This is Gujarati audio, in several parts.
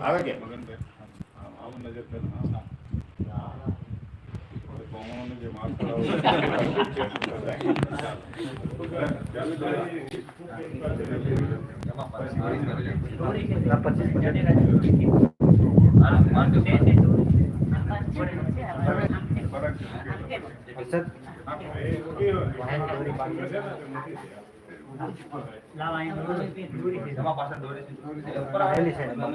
આવે કે મગનભાઈ? આમ, આમ નજર કર. હા. કોમોનો જે માર્ક બીજા તારીખ ફૂલ મૂકી દો એટલે હા છોટા ફૂલ હા એ જ લાવ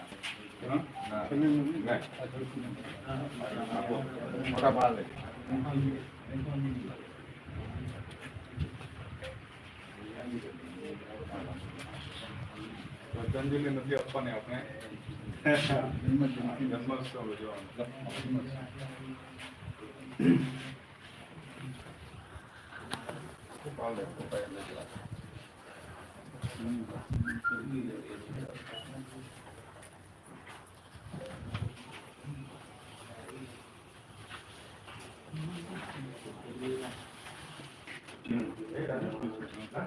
લાવ જરા ફોટા પાડો હા નહીં આપો ફોટા પાડ લે શ્રદ્ધાંજલિ નથી આપવાની આપણે જન્મોત્સવ ઉજવવાનો. પાડ લે,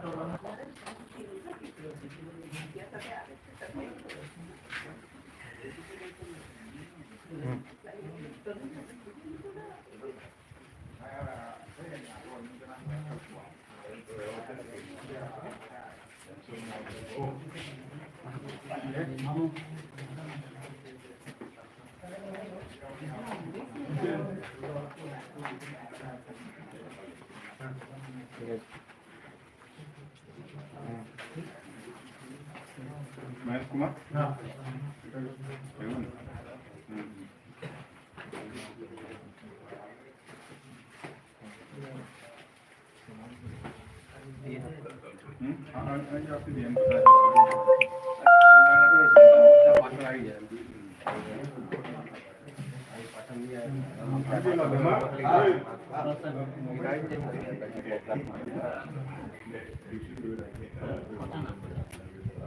ફોટા એટલે જરા. મહેશ કુમાર એવું ને? હમ. હમ? હા, હા, અહીં આપી દે, એમ પાછળ આવી જાય. આપી લો,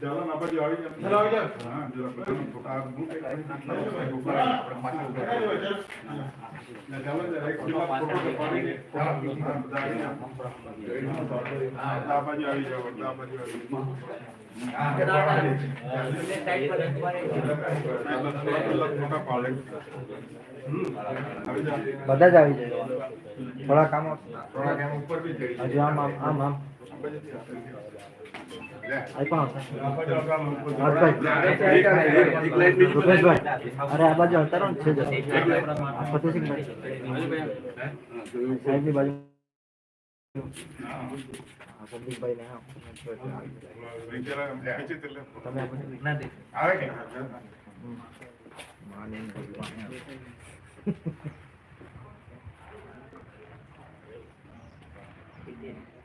ચાલો ને બાજુ આવી જરા હું. ને ચાલો જરા એક ફોટો પાડીને ફોટા બધા આવી જાઓ. હા, આ બાજુ આવી આ બાજુ આવી જાઓ. બધા જ આવી જાય. થોડા કામો થોડા કામ ઉપર બી જઈ હજુ આમ આમ આમ આમ. અરે આ બાજુ આવતા રહો ને છે જરા. આ ફતેહસિંહભાઈ સાહેબની બાજુ હા, સંદીપભાઈ ને હા બિચારા ખેંચી તો લે. તમે આ બાજુ. આવે કે હમ. માની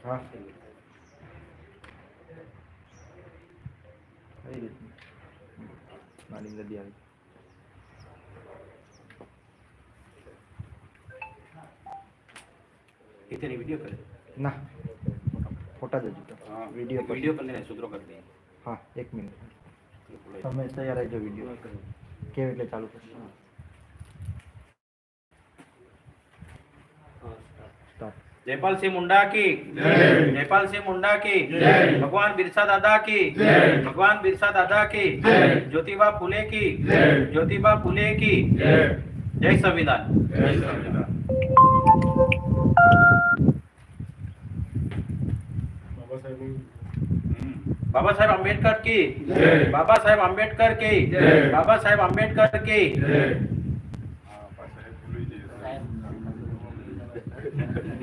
હા કઈ રીતની. નાની નદી આવી. ના. ફોટા જ હા વિડિયો વિડિયો કરીને સુધરો કરી દે. હા એક મિનિટ. તમે તૈયાર રહેજો વીડિયો કેવી રીતે ચાલુ કરશો? जयपाल सिंह मुंडा की। जयपाल सिंह मुंडा की। भगवान बिरसा दादा की। भगवान बिरसा दादा की। ज्योतिबा फुले की। ज्योतिबा फुले की। जय। संविधान। जय संविधान। बाबा साहेब अंबेडकर की। बाबा साहेब अंबेडकर की। बाबा साहेब अंबेडकर की।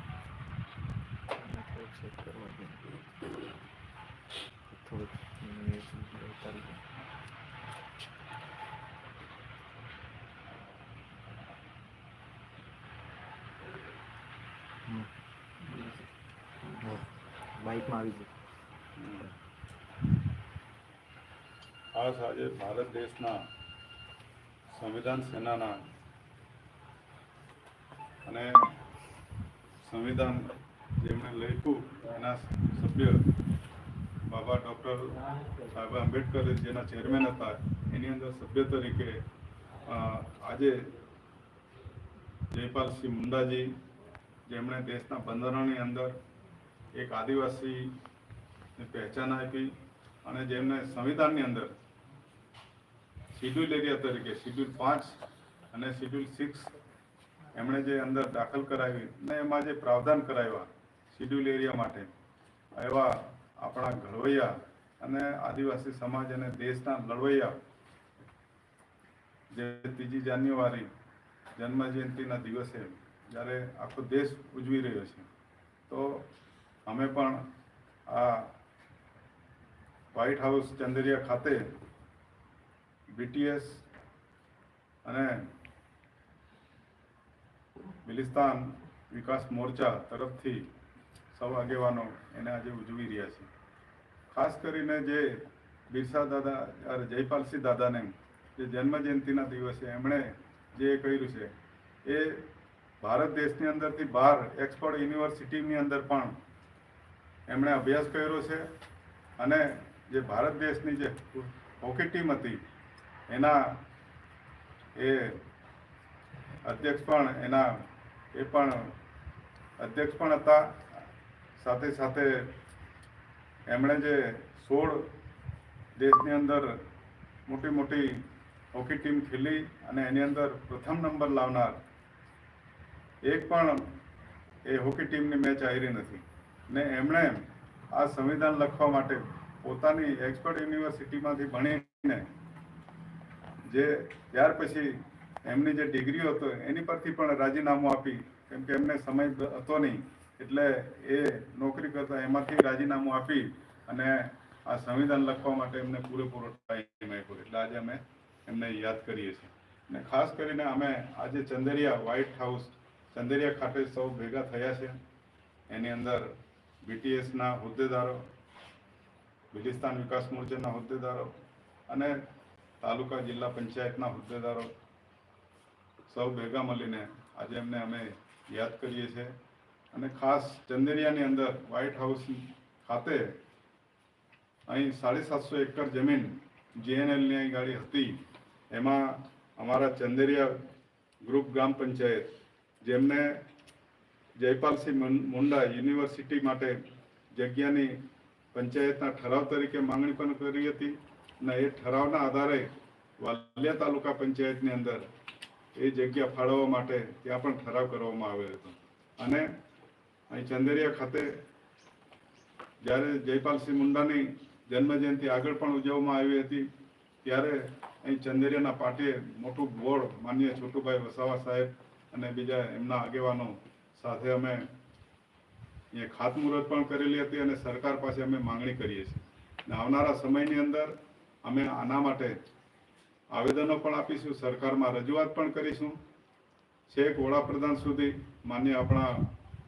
બાઇકમાં આવી ગયું ખાસ આજે ભારત દેશના સંવિધાન સેનાના અને સંવિધાન જેમણે લખ્યું એના સભ્ય બાબા ડૉક્ટર સાહેબ આંબેડકર જેના ચેરમેન હતા, એની અંદર સભ્ય તરીકે આજે જયપાલસિંહ મુંડાજી, જેમણે દેશના બંધારણની અંદર એક આદિવાસીની પહેચાન આપી અને જેમને સંવિધાનની અંદર શિડ્યુલ એરિયા તરીકે શિડ્યુલ પાંચ અને શિડ્યુલ સિક્સ એમણે જે અંદર દાખલ કરાવી અને એમાં જે પ્રાવધાન કરાવ્યા શિડ્યુલ એરિયા માટે, એવા આપણા ઘડવૈયા અને આદિવાસી સમાજ અને દેશના લડવૈયા જે ત્રીજી જાન્યુઆરી જન્મજયંતિના દિવસે જ્યારે આખો દેશ ઉજવી રહ્યો છે, તો અમે પણ આ વ્હાઇટ હાઉસ ચંદરિયા ખાતે બીટીએસ અને બિલિસ્તાન વિકાસ મોરચા તરફથી સૌ આગેવાનો એને આજે ઉજવી રહ્યા છે. ખાસ કરીને જે બિરસા દાદા જયપાલસિંહ દાદાને જે જન્મ જયંતિના દિવસે એમણે જે કર્યું છે, એ ભારત દેશની અંદરથી બહાર એક્સપોર્ટ યુનિવર્સિટીની અંદર પણ એમણે અભ્યાસ કર્યો છે અને જે ભારત દેશની જે હોકી ટીમ હતી, એના એ અધ્યક્ષ પણ, એના એ પણ અધ્યક્ષ પણ હતા. સાથે સાથે એમણે જે સોળ દેશની અંદર મોટી મોટી હોકી ટીમ ખેલી અને એની અંદર પ્રથમ નંબર લાવનાર એક પણ એ હોકી ટીમની મેચ હારી નથી. ને એમણે આ સંવિધાન લખવા માટે પોતાની એક્સપર્ટ યુનિવર્સિટીમાંથી ભણીને જે ત્યાર પછી એમની જે ડિગ્રીઓ હતો, એની પરથી પણ રાજીનામું આપી. કેમ કે એમને સમય હતો નહીં. એટલે એ નોકરી કરતા એમાંથી રાજીનામું આપી અને આ સંવિધાન લખવા માટે એમને પૂરેપૂરો ટાઈમ આપ્યો. એટલે આજે અમે એમને યાદ કરીએ છીએ. અને ખાસ કરીને અમે આજે ચંદરિયા વ્હાઇટ હાઉસ, ચંદરિયા ખાતે સૌ ભેગા થયા છે. એની અંદર બીટીએસના હોદ્દેદારો, બિલિસ્તાન વિકાસ મોરચાના હોદ્દેદારો અને તાલુકા જિલ્લા પંચાયતના હોદ્દેદારો સૌ ભેગા મળીને આજે એમને અમે યાદ કરીએ છીએ. અને ખાસ ચંદેરિયાની અંદર વ્હાઇટ હાઉસ ખાતે અહીં સાડી સાતસો એકર જમીન જીએનએલની અહીં ગાડી હતી. એમાં અમારા ચંદેરિયા ગ્રુપ ગ્રામ પંચાયત જેમને જયપાલસિંહ મુંડા યુનિવર્સિટી માટે જગ્યાની પંચાયતના ઠરાવ તરીકે માંગણી પણ કરી હતી અને એ ઠરાવના આધારે વાલિયા તાલુકા પંચાયતની અંદર એ જગ્યા ફાળવવા માટે ત્યાં પણ ઠરાવ કરવામાં આવ્યો હતો. અને અહીં ચંદેરિયા ખાતે જ્યારે જયપાલસિંહ મુંડાની જન્મજયંતિ આગળ પણ ઉજવવામાં આવી હતી, ત્યારે અહીં ચંદેરિયાના પાટીએ મોટું બોર્ડ માન્ય છોટુભાઈ વસાવા સાહેબ અને બીજા એમના આગેવાનો સાથે અમે અહીંયા ખાતમુહૂર્ત પણ કરેલી હતી અને સરકાર પાસે અમે માંગણી કરીએ છીએ. અને આવનારા સમયની અંદર અમે આના માટે આવેદનો પણ આપીશું, સરકારમાં રજૂઆત પણ કરીશું. છેક વડાપ્રધાન સુધી માન્ય આપણા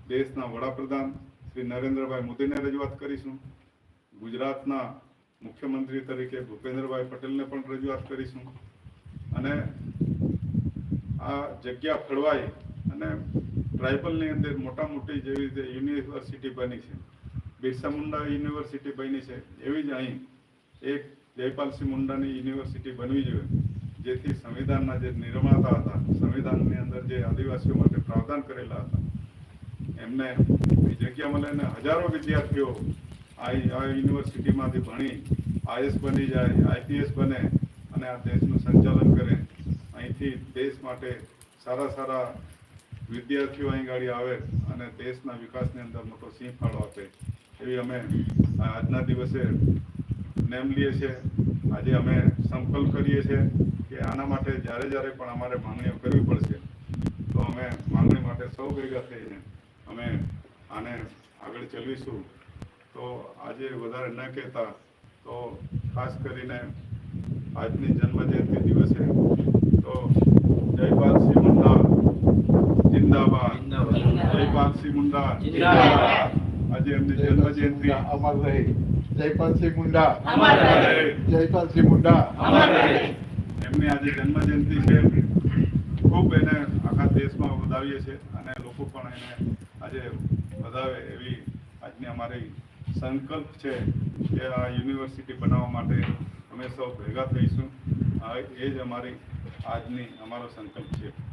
દેશના વડાપ્રધાન શ્રી નરેન્દ્રભાઈ મોદીને રજૂઆત કરીશું. ગુજરાતના મુખ્યમંત્રી તરીકે ભૂપેન્દ્રભાઈ પટેલને પણ રજૂઆત કરીશું. અને આ જગ્યા ફળવાય અને ટ્રાઇબલની અંદર મોટા મોટી જેવી રીતે યુનિવર્સિટી બની છે. બિરસા મુંડા યુનિવર્સિટી બની છે. એવી જ અહીં એક જયપાલસિંહ મુંડાની યુનિવર્સિટી બનવી જોઈએ, જેથી સંવિધાનના જે નિર્માતા હતા, સંવિધાનની અંદર જે આદિવાસીઓ માટે પ્રાવધાન કરેલા હતા, એમને એ જગ્યા મળે અને હજારો વિદ્યાર્થીઓ આ યુનિવર્સિટીમાંથી ભણી, આઈએસ બની જાય, આઈપીએસ બને અને આ દેશનું સંચાલન કરે. અહીંથી દેશ માટે સારા સારા વિદ્યાર્થીઓ અહીં ગાડી આવે અને દેશના વિકાસની અંદર મોટો સિંહ ફાળો આપે. એવી અમે આજના દિવસે નેમ લઈએ છીએ. આજે અમે સંકલ્પ કરીએ છીએ કે આના માટે જ્યારે જ્યારે પણ અમારે માંગણીઓ કરવી પડશે, તો અમે માંગણી માટે સૌ ભેગા થઈને અમે આને આગળ ચલાવીશું. તો આજે વધારે ન કહેતા, તો ખાસ કરીને આજની જન્મજયંતિ દિવસે તો જયપાલસિંહ મુંડા જિંદાબાદ. જયપાલસિંહ મુંડા. આજે એમની જન્મજયંતિ. અમર રહે. જયપાલસિંહ મુંડા. જયપાલસિંહ મુંડા. એમની આજે જન્મજયંતિ છે. ખૂબ એને આખા દેશમાં વધાવીએ છીએ અને લોકો પણ એને આજે વધાવે એવી આજની અમારી સંકલ્પ છે કે આ યુનિવર્સિટી બનાવવા માટે અમે સૌ ભેગા થઈશું. આ એ જ અમારી આજની અમારો સંકલ્પ છે.